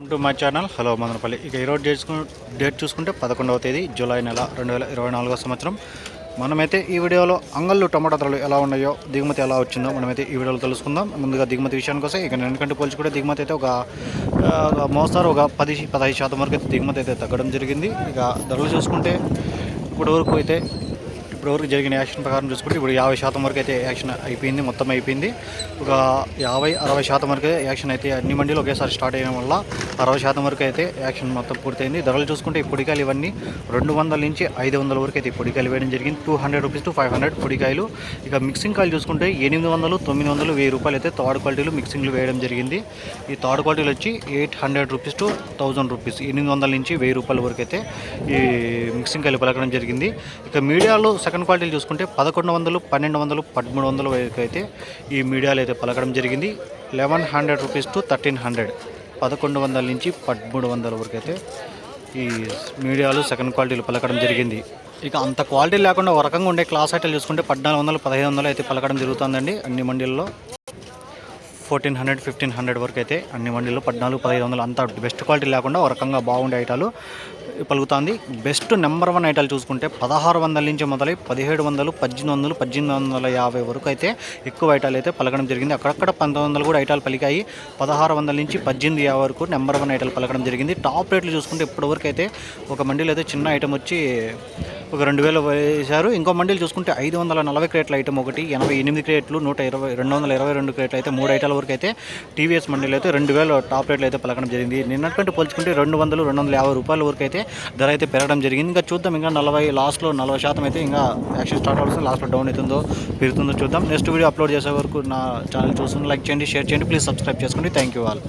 To my channel hello Madanapalle ఇక ఈరోజు date date చూసుకుంటే పదకొండవ తేదీ జూలై నెల రెండు వేల ఇరవై నాలుగో సంవత్సరం. మనమైతే ఈ వీడియోలో అంగళ్ళు టమాటా ధరలు ఎలా ఉన్నాయో దిగుమతి ఎలా వచ్చిందో మనమైతే ఈ వీడియోలో తెలుసుకుందాం. ముందుగా దిగుమతి విషయానికి వస్తే ఇక ఎందుకంటే పోల్చుకుంటే దిగుమతి అయితే ఒక ఒక మోస్తారు ఒక పది పదహైదు శాతం వరకు అయితే దిగుమతి అయితే తగ్గడం జరిగింది. ఇక ధరలు చూసుకుంటే ఇప్పటి వరకు అయితే ఇప్పటివరకు జరిగిన యాక్షన్ ప్రకారం చూసుకుంటే ఇప్పుడు యాభై శాతం వరకు అయితే యాక్షన్ అయిపోయింది మొత్తం అయిపోయింది. ఒక యాభై అరవై శాతం వరకు అయితే యాక్షన్ అయితే అన్ని మండీలు ఒకేసారి స్టార్ట్ అయ్యడం వల్ల అరవై శాతం వరకు అయితే యాక్షన్ మొత్తం పూర్తయింది. ధరలు చూసుకుంటే ఈ పొడికాయలు ఇవన్నీ రెండు వందల నుంచి ఐదు వందల వరకు అయితే పొడికాయలు వేయడం జరిగింది. Two hundred rupees to five hundred పొడికాయలు. ఇక మిక్సింగ్ కాయలు చూసుకుంటే ఎనిమిది వందలు తొమ్మిది వందలు వెయ్యి రూపాయలు అయితే థర్డ్ క్వాలిటీలు మిక్సింగ్లు వేయడం జరిగింది. ఈ థర్డ్ క్వాలిటీలు వచ్చి eight hundred rupees to thousand rupees ఎనిమిది వందల నుంచి వెయ్యి రూపాయల వరకు అయితే ఈ మిక్సింగ్ కాయలు పలకడం జరిగింది. ఇక మీడియాలో సెకండ్ క్వాలిటీలు చూసుకుంటే పదకొండు వందలు పన్నెండు వందలు పదమూడు వందల వరకు అయితే ఈ మీడియాలో అయితే పలకడం జరిగింది. Eleven hundred rupees to thirteen hundred. పదకొండు వందల నుంచి పదమూడు వందల వరకు అయితే ఈ మీడియాలు సెకండ్ క్వాలిటీలు పలకడం జరిగింది. ఇక అంత క్వాలిటీ లేకుండా ఒక రకంగా ఉండే క్లాస్ ఐటలు చూసుకుంటే పద్నాలుగు వందలు పదిహేను వందలు అయితే పలకడం జరుగుతుందండి అన్ని మండీల్లో. ఫోర్టీన్ హండ్రెడ్ ఫిఫ్టీన్ హండ్రెడ్ వరకు అయితే అన్ని వండీలు పద్నాలుగు పదిహేను వందలు అంత బెస్ట్ క్వాలిటీ లేకుండా ఒక రకంగా బాగుండే ఐటాలు పలుకుతుంది. బెస్ట్ నెంబర్ వన్ ఐటాలు చూసుకుంటే పదహారు వందల నుంచి మొదలై పదిహేడు వందలు పద్దెనిమిది వందలు పద్దెనిమిది వందల యాభై వరకు అయితే ఎక్కువ ఐటాలు అయితే పలకడం జరిగింది. అక్కడక్కడ పంతొమ్మిది వందలు కూడా ఐటాలు పలికాయి. పదహారు వందల నుంచి పద్దెనిమిది యాభై వరకు నెంబర్ వన్ ఐటాలు పలకడం జరిగింది. టాప్ రేట్లు చూసుకుంటే ఇప్పటి వరకు అయితే ఒక మండీలో అయితే చిన్న ఐటమ్ వచ్చి ఒక రెండు వేలు వేశారు. ఇంకో మండీలు చూసుకుంటే ఐదు వందల నలభై క్రేట్ల ఐటమ్ ఒకటి ఎనభై ఎనిమిది క్రేట్లు నూట ఇరవై రెండు వందల ఇరవై రెండు క్రేట్లు అయితే మూడు ఐటాల వరకు అయితే టీవీఎస్ మండీలు అయితే రెండు వేలు టాప్ రేట్లు అయితే పలకడం జరిగింది. నిన్నటువంటి పోల్చుకుంటే రెండు వందలు రెండు వందల యాభై రూపాయల వరకు అయితే ధర అయితే పెరగడం జరిగింది. ఇంకా చూద్దాం ఇంకా నలభై లాస్ట్లో నలభై శాతం అయితే ఇంకా యాక్షన్ స్టార్ట్ అవుతుంది లాస్ట్లో డౌన్ అవుతుందో పెరుగుతుందో చూద్దాం. నెక్స్ట్ వీడియో అప్లోడ్ చేసే వరకు నా ఛానల్ చూసుకుని లైక్ చేయండి షేర్ చేయండి. ప్లీజ్ సబ్స్క్రైబ్ చేసుకోండి. Thank you all.